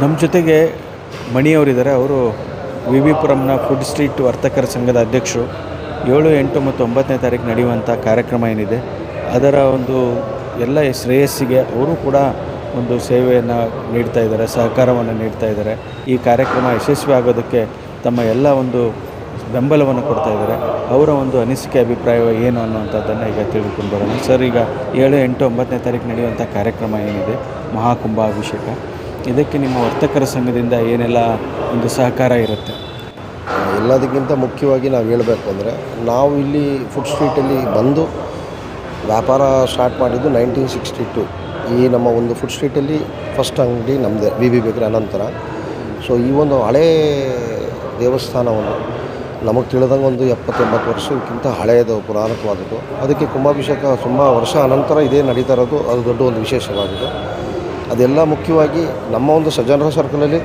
ನಮ್ಮ ಜೊತೆಗೆ ಮಣಿಯವರಿದ್ದಾರೆ. ಅವರು ವಿ ವಿ ಪುರಂನ ಫುಡ್ ಸ್ಟ್ರೀಟ್ ವರ್ತಕರ ಸಂಘದ ಅಧ್ಯಕ್ಷರು. ಏಳು, ಎಂಟು ಮತ್ತು ಒಂಬತ್ತನೇ ತಾರೀಕು ನಡೆಯುವಂಥ ಕಾರ್ಯಕ್ರಮ ಏನಿದೆ, ಅದರ ಒಂದು ಎಲ್ಲ ಶ್ರೇಯಸ್ಸಿಗೆ ಅವರು ಕೂಡ ಒಂದು ಸೇವೆಯನ್ನು ನೀಡ್ತಾ ಇದ್ದಾರೆ, ಸಹಕಾರವನ್ನು ನೀಡ್ತಾ ಇದ್ದಾರೆ. ಈ ಕಾರ್ಯಕ್ರಮ ಯಶಸ್ವಿ ಆಗೋದಕ್ಕೆ ತಮ್ಮ ಎಲ್ಲ ಒಂದು ಬೆಂಬಲವನ್ನು ಕೊಡ್ತಾ ಇದ್ದಾರೆ. ಅವರ ಒಂದು ಅನಿಸಿಕೆ, ಅಭಿಪ್ರಾಯ ಏನು ಅನ್ನುವಂಥದ್ದನ್ನು ಈಗ ತಿಳ್ಕೊಂಡು ಬರೋಣ. ಸರ್, ಈಗ ಏಳು, ಎಂಟು, ಒಂಬತ್ತನೇ ತಾರೀಕು ನಡೆಯುವಂಥ ಕಾರ್ಯಕ್ರಮ ಏನಿದೆ, ಮಹಾಕುಂಭಾಭಿಷೇಕ. ಇದಕ್ಕೆ ನಿಮ್ಮ ವರ್ತಕರ ಸಂಘದಿಂದ ಏನೆಲ್ಲ ಒಂದು ಸಹಕಾರ ಇರುತ್ತೆ? ಎಲ್ಲದಕ್ಕಿಂತ ಮುಖ್ಯವಾಗಿ ನಾವು ಹೇಳಬೇಕು ಅಂದರೆ, ನಾವು ಇಲ್ಲಿ ಫುಡ್ ಸ್ಟ್ರೀಟಲ್ಲಿ ಬಂದು ವ್ಯಾಪಾರ ಸ್ಟಾರ್ಟ್ ಮಾಡಿದ್ದು ನೈನ್ಟೀನ್ ಸಿಕ್ಸ್ಟಿ ಟು ಈ ನಮ್ಮ ಒಂದು ಫುಡ್ ಸ್ಟ್ರೀಟಲ್ಲಿ ಫಸ್ಟ್ ಅಂಗಡಿ ನಮ್ಮದೇ ವಿ ಬಿ ಬೇಕ್ರಿ ಅನಂತರ. ಸೊ ಈ ಒಂದು ಹಳೇ ದೇವಸ್ಥಾನವನ್ನು ನಮಗೆ ತಿಳಿದಂಗೆ ಒಂದು ಎಪ್ಪತ್ತೆಂಬತ್ತು ವರ್ಷಕ್ಕಿಂತ ಹಳೆಯದು, ಪುರಾತನವಾದದ್ದು. ಅದಕ್ಕೆ ಕುಂಭಾಭಿಷೇಕ ತುಂಬ ವರ್ಷ ಅನಂತರ ಇದೇ ನಡೀತಾ ಇರೋದು, ಅದು ದೊಡ್ಡ ಒಂದು ವಿಶೇಷವಾಗಿದೆ. ಅದೆಲ್ಲ ಮುಖ್ಯವಾಗಿ ನಮ್ಮ ಒಂದು ಸಜ್ಜನರ ಸರ್ಕಲಲ್ಲಿ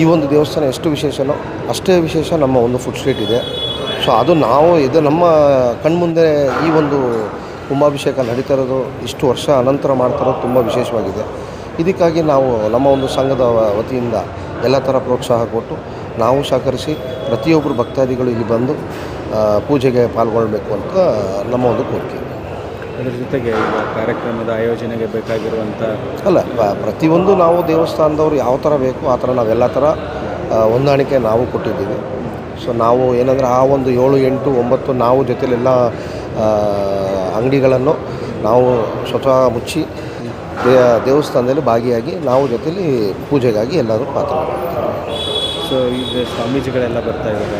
ಈ ಒಂದು ದೇವಸ್ಥಾನ ಎಷ್ಟು ವಿಶೇಷನೋ ಅಷ್ಟೇ ವಿಶೇಷ ನಮ್ಮ ಒಂದು ಫುಡ್ ಸ್ಟ್ರೀಟ್ ಇದೆ. ಸೊ ಅದು ನಾವು ಇದು ನಮ್ಮ ಕಣ್ಮುಂದೆ ಈ ಒಂದು ಕುಂಭಾಭಿಷೇಕ ನಡೀತಾ ಇರೋದು, ಇಷ್ಟು ವರ್ಷ ಅನಂತರ ಮಾಡ್ತಾ ಇರೋದು ತುಂಬ ವಿಶೇಷವಾಗಿದೆ. ಇದಕ್ಕಾಗಿ ನಾವು ನಮ್ಮ ಒಂದು ಸಂಘದ ವತಿಯಿಂದ ಎಲ್ಲ ಥರ ಪ್ರೋತ್ಸಾಹ ಕೊಟ್ಟು ನಾವು ಸಹಕರಿಸಿ ಪ್ರತಿಯೊಬ್ಬರು ಭಕ್ತಾದಿಗಳು ಇಲ್ಲಿ ಬಂದು ಪೂಜೆಗೆ ಪಾಲ್ಗೊಳ್ಬೇಕು ಅಂತ ನಮ್ಮ ಒಂದು ಕೋರಿಕೆ. ಅದರ ಜೊತೆಗೆ ಕಾರ್ಯಕ್ರಮದ ಆಯೋಜನೆಗೆ ಬೇಕಾಗಿರುವಂಥ ಅಲ್ಲ ಪ್ರತಿಯೊಂದು ನಾವು ದೇವಸ್ಥಾನದವ್ರು ಯಾವ ಥರ ಬೇಕು, ಆ ಥರ ನಾವೆಲ್ಲ ಥರ ಹೊಂದಾಣಿಕೆ ನಾವು ಕೊಟ್ಟಿದ್ದೀವಿ. ಸೊ ನಾವು ಏನಂದರೆ ಆ ಒಂದು ಏಳು, ಎಂಟು, ಒಂಬತ್ತು ನಾವು ಜೊತೆಲೆಲ್ಲ ಅಂಗಡಿಗಳನ್ನು ನಾವು ಸ್ವತಃ ಮುಚ್ಚಿ ದೇವಸ್ಥಾನದಲ್ಲಿ ಭಾಗಿಯಾಗಿ ನಾವು ಜೊತೆಲಿ ಪೂಜೆಗಾಗಿ ಎಲ್ಲರೂ ಪಾತ್ರ ಸೊ ಈಗ ಸ್ವಾಮೀಜಿಗಳೆಲ್ಲ ಬರ್ತಾ ಇದ್ದಾರೆ.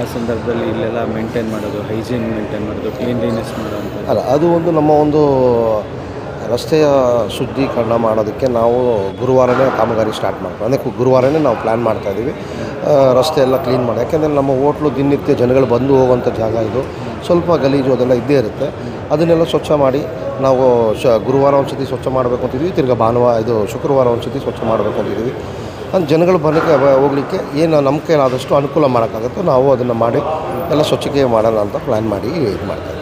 ಆ ಸಂದರ್ಭದಲ್ಲಿ ಇಲ್ಲೆಲ್ಲ ಮೇಂಟೈನ್ ಮಾಡೋದು ಹೈಜೀನ್ ಮೇಂಟೈನ್ ಮಾಡೋದು ಕ್ಲೀನ್ಲಿನೆಸ್ ಮಾಡೋದು ಅಲ್ಲ, ಅದು ಒಂದು ನಮ್ಮ ಒಂದು ರಸ್ತೆಯ ಶುದ್ಧೀಕರಣ ಮಾಡೋದಕ್ಕೆ ನಾವು ಗುರುವಾರನೇ ಕಾಮಗಾರಿ ಸ್ಟಾರ್ಟ್ ಮಾಡ್ತೀವಿ. ಅದಕ್ಕೆ ಗುರುವಾರನೇ ನಾವು ಪ್ಲ್ಯಾನ್ ಮಾಡ್ತಾ ಇದ್ದೀವಿ. ರಸ್ತೆ ಎಲ್ಲ ಕ್ಲೀನ್ ಮಾಡಿ. ಯಾಕೆಂದರೆ ನಮ್ಮ ಹೋಟ್ಲು ದಿನನಿತ್ಯ ಜನಗಳು ಬಂದು ಹೋಗುವಂಥ ಜಾಗ ಇದು. ಸ್ವಲ್ಪ ಗಲೀಜು ಅದೆಲ್ಲ ಇದ್ದೇ ಇರುತ್ತೆ. ಅದನ್ನೆಲ್ಲ ಸ್ವಚ್ಛ ಮಾಡಿ ನಾವು ಶ, ಗುರುವಾರ ಒಂದು ಸ್ವಚ್ಛ ಮಾಡಬೇಕು ಅಂತಿದ್ವಿ ತಿರ್ಗಿ ಭಾನುವಾರ ಇದು ಶುಕ್ರವಾರ ಒಂದು ಸ್ವಚ್ಛ ಮಾಡಬೇಕು ಅಂತಿದ್ದೀವಿ ಅಂದ್ರೆ ಜನಗಳು ಬರಲಿಕ್ಕೆ ಹೋಗಲಿಕ್ಕೆ ಏನು ನಮ್ಮ ಕೈಲಾದಷ್ಟು ಅನುಕೂಲ ಮಾಡೋಕ್ಕಾಗುತ್ತೋ ನಾವು ಅದನ್ನು ಮಾಡಿ ಎಲ್ಲ ಸ್ವಚ್ಛತೆ ಮಾಡೋಣ ಅಂತ ಪ್ಲ್ಯಾನ್ ಮಾಡಿ ಇದು ಮಾಡ್ತಾ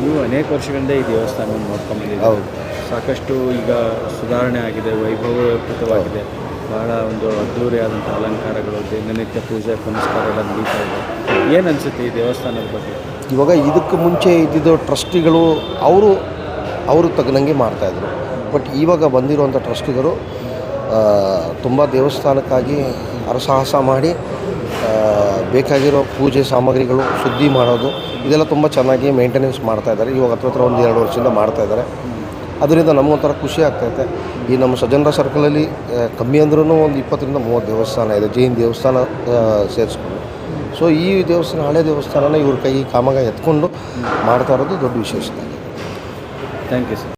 ನೀವು ಅನೇಕ ವರ್ಷಗಳಿಂದ ಈ ದೇವಸ್ಥಾನವನ್ನು ನೋಡ್ಕೊಂಡಿದ್ದೀವಿ ಹೌದು. ಸಾಕಷ್ಟು ಈಗ ಸುಧಾರಣೆ ಆಗಿದೆ ವೈಭವಯುತವಾಗಿದೆ. ಬಹಳ ಒಂದು ಅದ್ಧೂರಿಯಾದಂಥ ಅಲಂಕಾರಗಳು ದಿನನಿತ್ಯ ಪೂಜೆ ಪುನಸ್ಕಾರ ಎಲ್ಲ ನಡೀತಾ ಇದೆ. ಏನು ಅನಿಸುತ್ತೆ ಈ ದೇವಸ್ಥಾನದ ಬಗ್ಗೆ? ಇವಾಗ ಇದಕ್ಕೆ ಮುಂಚೆ ಇದ್ದಿದ್ದು ಟ್ರಸ್ಟಿಗಳು ಅವರು ಅವರು ತಗ್ನಂಗೆ ಮಾಡ್ತಾಯಿದ್ರು ಬಟ್ ಇವಾಗ ಬಂದಿರುವಂಥ ಟ್ರಸ್ಟಿಗಳು ತುಂಬ ದೇವಸ್ಥಾನಕ್ಕಾಗಿ ಹರಸಾಹಸ ಮಾಡಿ ಬೇಕಾಗಿರೋ ಪೂಜೆ ಸಾಮಗ್ರಿಗಳು ಶುದ್ಧಿ ಮಾಡೋದು, ಇದೆಲ್ಲ ತುಂಬ ಚೆನ್ನಾಗಿ ಮೇಂಟೆನೆನ್ಸ್ ಮಾಡ್ತಾ ಇದ್ದಾರೆ. ಇವಾಗ ಹತ್ರ ಹತ್ರ ಒಂದು ಎರಡು ವರ್ಷದಿಂದ ಮಾಡ್ತಾ ಇದ್ದಾರೆ. ಅದರಿಂದ ನಮಗೊಂಥರ ಖುಷಿ ಆಗ್ತೈತೆ ಈ ನಮ್ಮ ಸಜ್ಜನರ ಸರ್ಕಲಲ್ಲಿ ಕಮ್ಮಿ ಅಂದ್ರೂ ಒಂದು ಇಪ್ಪತ್ತರಿಂದ ಮೂವತ್ತು ದೇವಸ್ಥಾನ ಇದೆ, ಜೈನ್ ದೇವಸ್ಥಾನ ಸೇರಿಸ್ಕೊಂಡು. ಸೊ ಈ ದೇವಸ್ಥಾನ, ಹಳೆ ದೇವಸ್ಥಾನನ ಇವ್ರ ಕೈ ಕಾಮಗ ಎತ್ಕೊಂಡು ಮಾಡ್ತಾ ಇರೋದು ದೊಡ್ಡ ವಿಶೇಷತೆ. Thank you sir